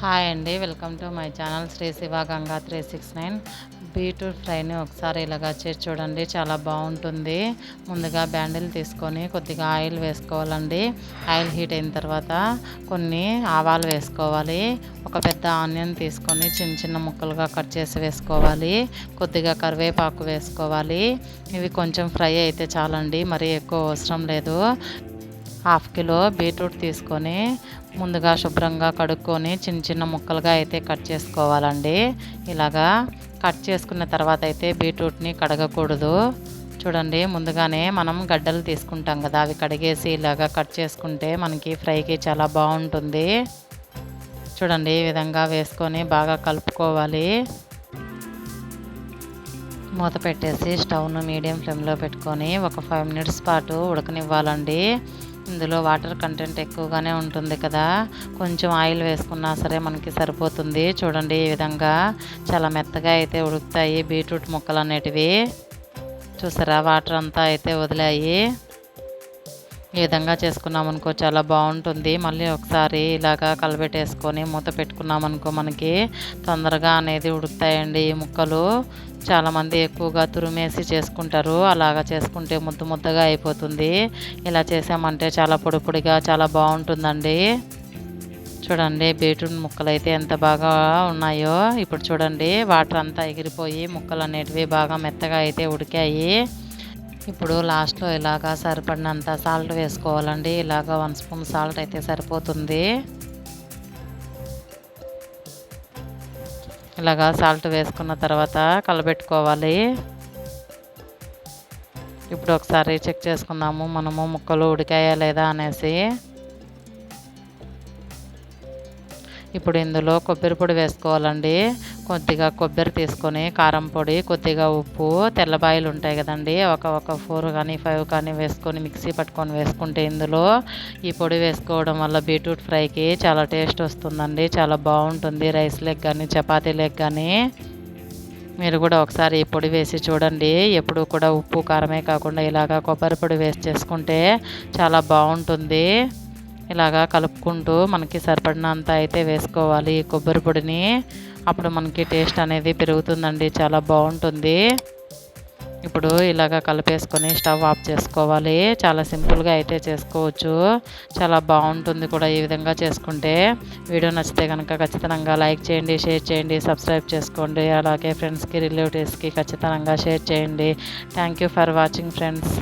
Hi అండి welcome to my channel Sri Siva Ganga three six nine. Beetroot ఫ్రైని ఒకసారి ఇలాగా చేసి చూడండి చాలా బాగుంటుంది. ముందుగా బ్యాండిల్ తీసుకొని కొద్దిగా ఆయిల్ వేసుకోవాలండి. ఆయిల్ హీట్ అయిన తర్వాత కొన్ని ఆవాలు వేసుకోవాలి. ఒక పెద్ద ఆనియన్ తీసుకొని చిన్న చిన్న ముక్కలుగా కట్ చేసి వేసుకోవాలి. కొద్దిగా కరివేపాకు వేసుకోవాలి. ఇవి కొంచెం ఫ్రై అయితే చాలండి మరీ ఎక్కువ అవసరం లేదు. హాఫ్ కిలో బీట్రూట్ తీసుకొని ముందుగా శుభ్రంగా కడుక్కొని చిన్న చిన్న ముక్కలుగా అయితే కట్ చేసుకోవాలండి. ఇలాగా కట్ చేసుకున్న తర్వాత అయితే బీట్రూట్ని కడగకూడదు. చూడండి ముందుగానే మనం గడ్డలు తీసుకుంటాం కదా అవి కడిగేసి ఇలాగా కట్ చేసుకుంటే మనకి ఫ్రైకి చాలా బాగుంటుంది. చూడండి ఈ విధంగా వేసుకొని బాగా కలుపుకోవాలి. మూత పెట్టేసి స్టవ్ను మీడియం ఫ్లేమ్లో పెట్టుకొని ఒక ఫైవ్ మినిట్స్ పాటు ఉడకనివ్వాలండి. ఇందులో వాటర్ కంటెంట్ ఎక్కువగానే ఉంటుంది కదా. కొంచెం ఆయిల్ వేసుకున్నా సరే మనకి సరిపోతుంది. చూడండి ఈ విధంగా చాలా మెత్తగా అయితే ఉడుకుతాయి బీట్రూట్ ముక్కలు అనేటివి. చూసారా? వాటర్ అంతా అయితే వదిలాయి. ఈ విధంగా చేసుకున్నాం అనుకో చాలా బాగుంటుంది. మళ్ళీ ఒకసారి ఇలాగా కలబెట్టేసుకొని మూత పెట్టుకున్నాం అనుకో మనకి తొందరగా అనేది ఉడుకుతాయండి ఈ ముక్కలు. చాలామంది ఎక్కువగా తురిమేసి చేసుకుంటారు. అలాగా చేసుకుంటే ముద్ద ముద్దగా అయిపోతుంది. ఇలా చేసామంటే చాలా పొడి పొడిగా చాలా బాగుంటుందండి. చూడండి బీట్రూట్ ముక్కలు అయితే ఎంత బాగా ఉన్నాయో. ఇప్పుడు చూడండి వాటర్ అంతా ఎగిరిపోయి ముక్కలు అనేటివి బాగా మెత్తగా అయితే ఉడికాయి. ఇప్పుడు లాస్ట్లో ఇలాగా సరిపడినంత సాల్ట్ వేసుకోవాలండి. ఇలాగ వన్ స్పూన్ సాల్ట్ అయితే సరిపోతుంది. ఇలాగా సాల్ట్ వేసుకున్న తర్వాత కలబెట్టుకోవాలి. ఇప్పుడు ఒకసారి చెక్ చేసుకుందాము మనము ముక్కలు ఉడికాయా లేదా అనేసి. ఇప్పుడు ఇందులో కొబ్బరి పొడి వేసుకోవాలండి. కొద్దిగా కొబ్బరి తీసుకొని కారం పొడి కొద్దిగా ఉప్పు తెల్లబాయలు ఉంటాయి కదండి. ఒక ఒక ఫోర్ కానీ ఫైవ్ కానీ వేసుకొని మిక్సీ పట్టుకొని వేసుకుంటే ఇందులో ఈ పొడి వేసుకోవడం వల్ల బీట్రూట్ ఫ్రైకి చాలా టేస్ట్ వస్తుందండి. చాలా బాగుంటుంది. రైస్ లెగ్ కానీ చపాతీ లెగ్ కానీ. మీరు కూడా ఒకసారి ఈ పొడి వేసి చూడండి. ఎప్పుడు కూడా ఉప్పు కారమే కాకుండా ఇలాగా కొబ్బరి పొడి వేసి చేసుకుంటే చాలా బాగుంటుంది. ఇలాగా కలుపుకుంటూ మనకి సరిపడినంత అయితే వేసుకోవాలి ఈ కొబ్బరి పొడిని. అప్పుడు మనకి టేస్ట్ అనేది పెరుగుతుందండి చాలా బాగుంటుంది. ఇప్పుడు ఇలాగ కలిపేసుకొని స్టవ్ ఆఫ్ చేసుకోవాలి. చాలా సింపుల్గా అయితే చేసుకోవచ్చు. చాలా బాగుంటుంది కూడా ఈ విధంగా చేసుకుంటే. వీడియో నచ్చితే కనుక ఖచ్చితంగా లైక్ చేయండి షేర్ చేయండి సబ్స్క్రైబ్ చేసుకోండి. అలాగే ఫ్రెండ్స్కి రిలేటివ్స్కి ఖచ్చితంగా షేర్ చేయండి. Thank you for watching friends.